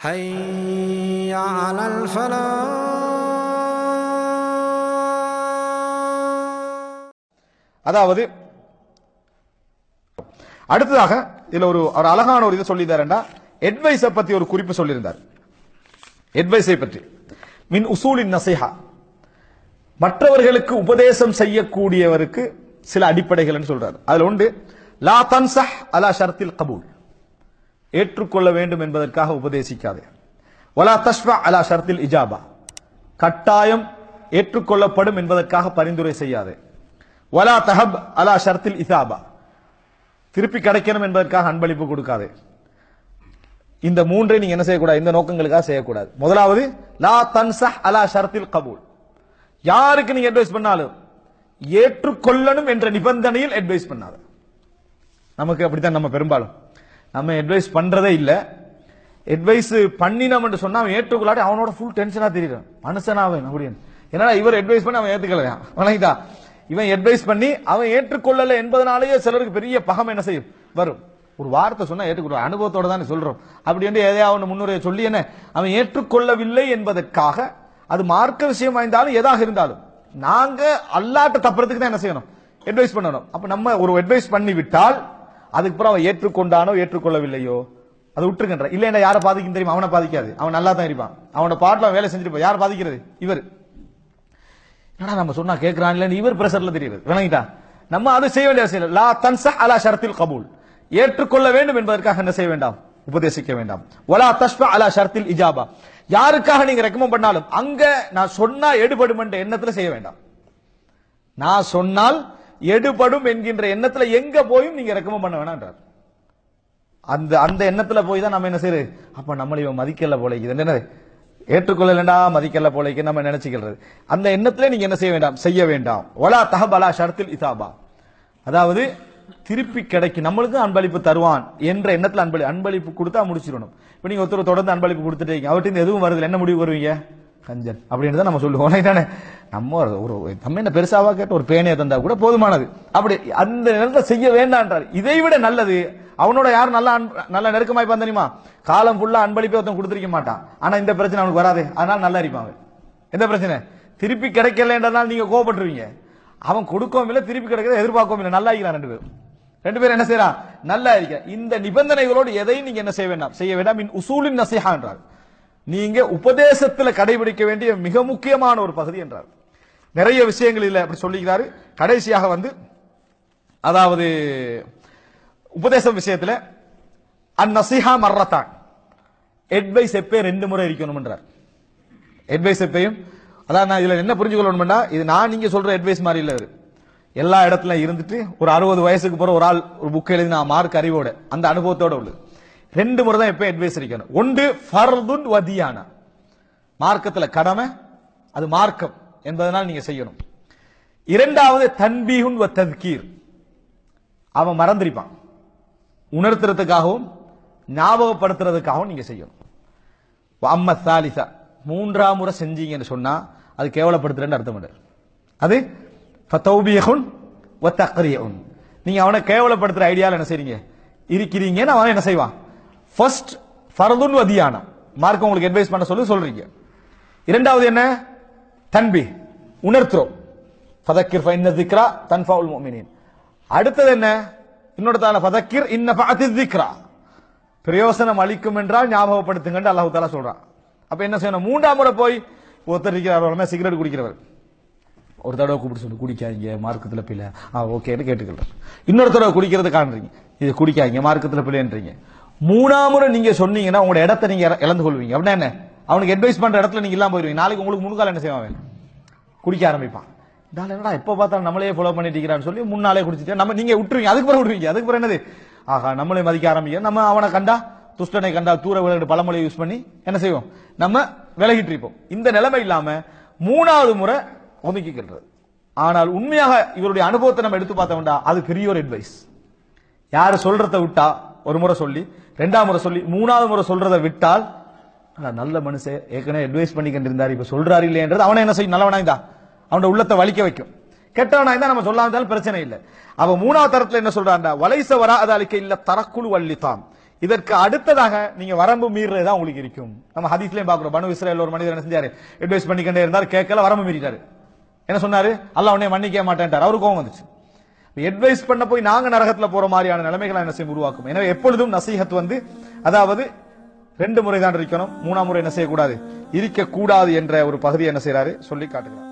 حي على الفلاح அதாவது அடுத்ததாக இதுல ஒரு ஒரு அழகான ஒரு இது சொல்லியிருந்தாருண்டா அட்வைஸை பத்தி ஒரு குறிப்பு சொல்லியிருந்தார் அட்வைஸை பற்றி மின் உசூலின் நசைஹா மற்றவர்களுக்கு உபதேசம் செய்யக்கூடியவருக்கு சில அடிப்படைகள் சொல்றாரு அதுல உண்டு லா தன்சஹ் அலா ஷர்த்தில் கபூல் ஏற்றுக்கொள்ள வேண்டும் என்பதற்காக உபதேசிக்காதே. வலா தஷ்வா அலா ஷர்த்தில் இஜாபா. கட்டாயம் ஏற்றுக்கொள்ளப்படும் என்பதற்காக பரிந்துரை செய்யாதே. வலா தஹப் அலா ஷர்த்தில் இசாபா. திருப்பி கிடைக்கணும் என்பதற்காக அன்பளிப்பு கொடுக்காதே. இந்த மூன்றை நீங்க என்ன செய்யக்கூடாது? இந்த நோக்கங்களுக்காக செய்யக்கூடாது. முதலாவது லா தன்சஹ் அலா ஷர்த்தில் கபூல். யாருக்கு நீங்க அட்வைஸ் பண்ணாலும் ஏற்றுக்கொள்ளணும் என்ற நிபந்தனையில் அட்வைஸ் பண்ணாத. நமக்கு அப்படித்தான் நம்ம பெரும்பாலும். நம்ம அட்வைஸ் பண்றதே இல்லை. அட்வைஸ் பண்ணினோம் சொன்னா அவன் ஏற்றுக்கொள்ளாட்டி அவனோட ஃபுல் டென்ஷனா தெரியும் மனுஷனாவன் அப்படின்னு என்னடா இவர் அட்வைஸ் பண்ணி அவன் ஏத்துக்கலையா? வணங்கிட்டா. இவன் அட்வைஸ் பண்ணி அவன் ஏற்றுக்கொள்ளல என்பதனாலேயே சிலருக்கு பெரிய பகம் என்ன செய்யும்? வரும். ஒரு வார்த்தை சொன்னா ஏற்றுக்கொள்ள அனுபவத்தோட தான் சொல்றோம். அப்படி என்று எதையாவது முன்னுரையை சொல்லி என்ன? அவன் ஏற்றுக்கொள்ளவில்லை என்பதற்காக அது மார்க்க விஷயம் வாய்ந்தாலும் எதாக இருந்தாலும் நாங்க அல்லாட்ட தப்புறதுக்கு தான் என்ன செய்யணும்? அட்வைஸ் பண்ணணும். அப்ப நம்ம ஒரு அட்வைஸ் பண்ணி விட்டால் அதுக்கப்புறம் அவன் ஏற்றுக்கொண்டானோ ஏற்றுக்கொள்ளவில்லையோ அதை விட்டுருக்கின்ற இல்லைன்னா யாரை பாதிக்கும் தெரியுமா? அவனை பாதிக்காது. அவன் நல்லா தான் இருப்பான். அவனோட பாட்டில் வேலை செஞ்சிருப்பான் யார் பாதிக்கிறது? இவர். என்னடா நம்ம சொன்னா கேட்கிறான் இல்லைன்னு இவர் பிரஷர்ல தெரியுது. விளங்கிட்டான் நம்ம அதை செய்ய வேண்டிய அவசியம் லா தன்ச அலா ஷரத்தில் கபூல். ஏற்றுக்கொள்ள வேண்டும் என்பதற்காக என்ன செய்ய வேண்டாம்? உபதேசிக்க வேண்டாம். ஒலா தஷ்பா அலா ஷரத்தில் இஜாபா. யாருக்காக நீங்க ரெக்கமெண்ட் பண்ணாலும் அங்க நான் சொன்னா எடுபடும் என்ற எண்ணத்துல செய்ய வேண்டாம். நான் சொன்னால் எடுபடும் என்கின்ற எண்ணத்துல எங்க போயும் நீங்க ரெக்கமெண்ட் பண்ண வேணான்றார். அந்த அந்த எண்ணத்துல போய் தான் நம்ம என்ன செய்யுது அப்ப நம்மள இவன் மதிக்கல போல இது என்ன ஏற்றுக்கொள்ளலண்டா மதிக்கல போலைக்கு நம்ம நினைச்சுக்கிறது. அந்த எண்ணத்துல நீங்க என்ன செய்ய வேண்டாம்? செய்ய வேண்டாம். ஒலா தஹபலா ஷரத்தில் இசாபா. அதாவது திருப்பி கிடைக்கும் நம்மளுக்கு அன்பளிப்பு தருவான் என்ற எண்ணத்துல அன்பளி அன்பளிப்பு கொடுத்தா முடிச்சிடணும். இப்ப நீங்க ஒருத்தர் தொடர்ந்து அன்பளிப்பு கொடுத்துட்டீங்க அவர்கிட்ட எதுவும் வருது என்ன முடிவு வருவீங்க? கஞ்சன் அப்படின்னு தான் நம்ம சொல்லுவோம். தானே நம்ம ஒரு ஒரு- நம்ம என்ன பெருசாவா கேட்ட ஒரு பேனையை தந்தா கூட போதுமானது. அப்படி அந்த நிலத்தில் செய்ய வேண்டான்றார். இதை விட நல்லது அவனோட யார் நல்லா அன்ப- நல்லா நெருக்கமாய் இருப்பான் தெரியுமா? காலம் ஃபுல்லா அன்பளிப்பே ஒருத்தன் கொடுத்துருக்க மாட்டான். ஆனா இந்த பிரச்சனை அவனுக்கு வராது. அதனால நல்லா இருப்பான் அவன். எந்த பிரச்சனை? திருப்பி கிடைக்கலன்றனால நீங்க கோவப்பட்டுருவீங்க. அவன் கொடுக்கவும் இல்லை திருப்பி கிடைக்கிறத எதிர்பார்க்கவும் இல்லை. நல்லா இருக்கிறான் ரெண்டு பேரும்? ரெண்டு பேரும் என்ன செய்யறான் நல்லா இருக்க இந்த நிபந்தனைகளோடு எதையும் நீங்க என்ன செய்ய வேண்டாம்? செய்ய வேண்டாம். இன் உசூலின் நசிஹா என்றார் நீங்க உபதேசத்துல கடைபிடிக்க வேண்டிய மிக முக்கியமான ஒரு பகுதி என்றார். நிறைய விஷயங்கள் இல்லை அப்படி சொல்லிக்கிறாரு. கடைசியாக வந்து அதாவது உபதேசம் விஷயத்துல அந்நசிஹா மர்ரத்தான். அட்வைஸ் எப்பே ரெண்டு முறை இருக்கணும் என்றார். அட்வைஸ் எப்பையும் அதான் நான் இதுல என்ன புரிஞ்சுக்கொள்ளணும்னா இது நான் நீங்க சொல்ற அட்வைஸ் மாதிரி இல்ல எல்லா இடத்துல இருந்துட்டு ஒரு அறுபது வயசுக்கு பிறகு ஒரு ஆள் ஒரு புக் எழுதி நான் மார்க் அறிவோட அந்த அனுபவத்தோட உள்ளது. ரெண்டு முறை தான் எப்பயும் அட்வைஸ் அடிக்கணும் ஒன்று ஃபர்துன் வதியான. மார்க்கத்தில் கடமை அது மார்க்கம் என்பதனால் நீங்க செய்யணும். இரண்டாவது தன்பீஹுன் வ தத்கீர். அவன் மறந்திருப்பான். உணர்த்துறதுக்காகவும் ஞாபகப்படுத்துறதுக்காகவும் நீங்க செய்யணும். அம்ம சாலிசா மூன்றாம் முறை செஞ்சீங்கன்னு சொன்னா அது கேவலப்படுத்துறேன்னு அர்த்தம் பண்ணார் அது ஃபத்தௌபியகுன் வ தக்ரியகுன் நீங்கள் அவனை கேவலப்படுத்துகிற ஐடியாவில் என்ன செய்றீங்க? இருக்கிறீங்கன்னு அவன் என்ன செய்வான்? ஃபர்ஸ்ட் ஃபரதுன் வதியானம் மார்க் உங்களுக்கு அட்வைஸ் பண்ண சொல்லி சொல்றீங்க. இரண்டாவது என்ன? தன்பி உணர்த்துறோம் ஃபதக்கிர் ஃபைன் திக்ரா தன்ஃபாவுல் மோமினின் அடுத்தது என்ன? இன்னொரு தால ஃபதக்கிர் இன்ன ஃபஅத்தி திக்ரா பிரயோசனம் அளிக்கும் என்றால் ஞாபகப்படுத்துங்கன்னு அல்லாஹு தாலா சொல்றான். அப்ப என்ன செய்யணும்? மூன்றாம் முறை போய் ஒருத்தர் இருக்கிறார் சிகரெட் குடிக்கிறவர். ஒரு தடவை கூப்பிட்டு சொல்லி குடிக்காதீங்க மார்க்கத்தில் பிள்ளை ஆ ஓகேன்னு கேட்டுக்கலாம் இன்னொரு தடவை குடிக்கிறது காண்றீங்க இது குடிக்காதீங்க மார்க்கத்தில் பிள்ளைன்றீங்க மூணாம் முறை நீங்க சொன்னீங்கன்னா உங்களோட இடத்த நீங்க இழந்து கொள்வீங்க. அப்படின்னா என்ன? அவனுக்கு அட்வைஸ் பண்ற இடத்துல நீங்க இல்லாம போயிருவீங்க. நாளைக்கு உங்களுக்கு முன்கால என்ன செய்வான் குடிக்க ஆரம்பிப்பான். இதால என்னடா எப்ப பார்த்தாலும் நம்மளே ஃபாலோ பண்ணிட்டு இருக்கிறான்னு சொல்லி முன்னாலே குடிச்சிட்டு நம்ம நீங்க விட்டுருவீங்க. அதுக்கு பிறகு விடுவீங்க. அதுக்கு பிறகு என்னது? ஆஹா நம்மளே மதிக்க ஆரம்பிக்க. நம்ம அவனை கண்டா துஷ்டனை கண்டா தூர விளையாட்டு பழமொழியை யூஸ் பண்ணி என்ன செய்வோம்? நம்ம விலகிட்டு இருப்போம். இந்த நிலைமை இல்லாம மூணாவது முறை ஒதுக்கிக்கிறது. ஆனால் உண்மையாக இவருடைய அனுபவத்தை நம்ம எடுத்து பார்த்தோம்டா அது பெரிய ஒரு அட்வைஸ் யார் சொல்றத விட்டா ஒரு முறை சொல்லி ரெண்டாம் முறை சொல்லி மூணாவது முறை சொல்றதை விட்டால் நல்ல மனுஷன் ஏற்கனவே அட்வைஸ் பண்ணிக்கிட்டு இருந்தார் இப்ப சொல்றாரு இல்லையன்றது அவனை என்ன செய்யும் நல்லவனா இருந்தா அவனோட உள்ளத்தை வலிக்க வைக்கும். கெட்டவனா இருந்தா நம்ம சொல்லாம இருந்தாலும் பிரச்சனை இல்லை. அவன் மூணாவது தரத்துல என்ன சொல்றான்டா வலைச வராத அழிக்க இல்ல தரக்குழு வள்ளித்தான் இதற்கு அடுத்ததாக நீங்க வரம்பு மீறுறது தான் உங்களுக்கு இருக்கும். நம்ம ஹதீஸ்லயும் பாக்குறோம் பனு இஸ்ரேல் ஒரு மனிதர் என்ன செஞ்சாரு? அட்வைஸ் பண்ணிக்கிட்டே இருந்தார் கேட்கல வரம்பு மீறிட்டாரு. என்ன சொன்னாரு? அல்ல உடனே மன்னிக்க மாட்டேன்ட்டார். அவருக்கு கோவம் வந்துச்சு. அட்வைஸ் பண்ண போய் நாங்க நரகத்துல போற மாதிரியான நிலைமைகளை என்ன செய்யும் உருவாக்கும். எனவே எப்பொழுதும் நசீகத் வந்து அதாவது ரெண்டு முறை தான் இருக்கணும் மூணாம் முறை என்ன செய்யக்கூடாது? இருக்கக்கூடாது என்ற ஒரு பகுதியை என்ன செய்யறாரு சொல்லி காட்டுகிறார்.